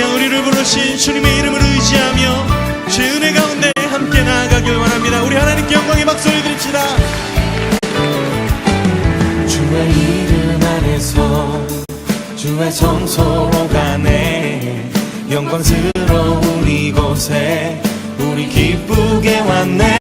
시간 우리를 부르신 주님의 이름을 의지하며 주의 은혜 가운데 함께 나아가길 원합니다. 우리 하나님께 영광의 박수 올려드립시다. 주의 이름 안에서 주의 성소로 가네 영광스러운 이곳에 우리 기쁘게 왔네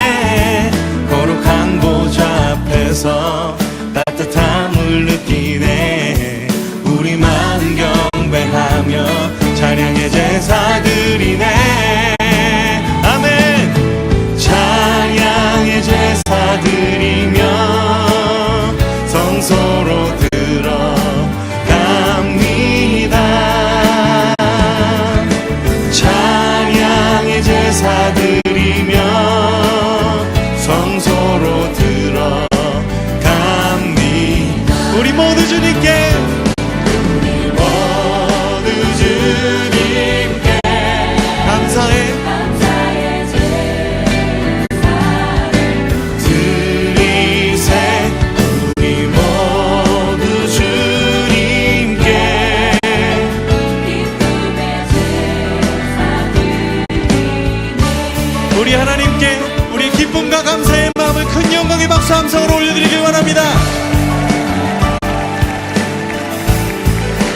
우리 하나님께 우리 기쁨과 감사의 마음을 큰 영광의 박수 함성으로 올려드리길 원합니다.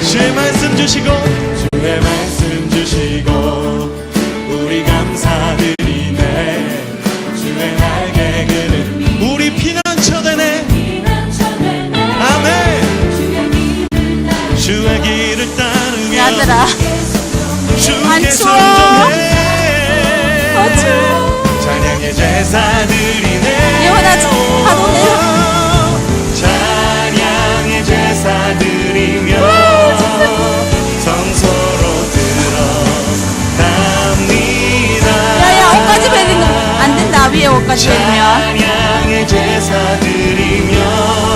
주의 말씀 주시고 주의 말씀 주시고 우리 감사드리네. 주의 날개 그는 우리 피난처 되네. 아멘. 주의 길을 따르며 얘들아. 안 추워? 찬양의 제사 드리네 요나 하도네 찬양의 제사 드리며 성소로 들어갑니다. 야야 옷까지 베리면 안 된다. 위에 옷까지 베리면. 찬양의 제사 드리며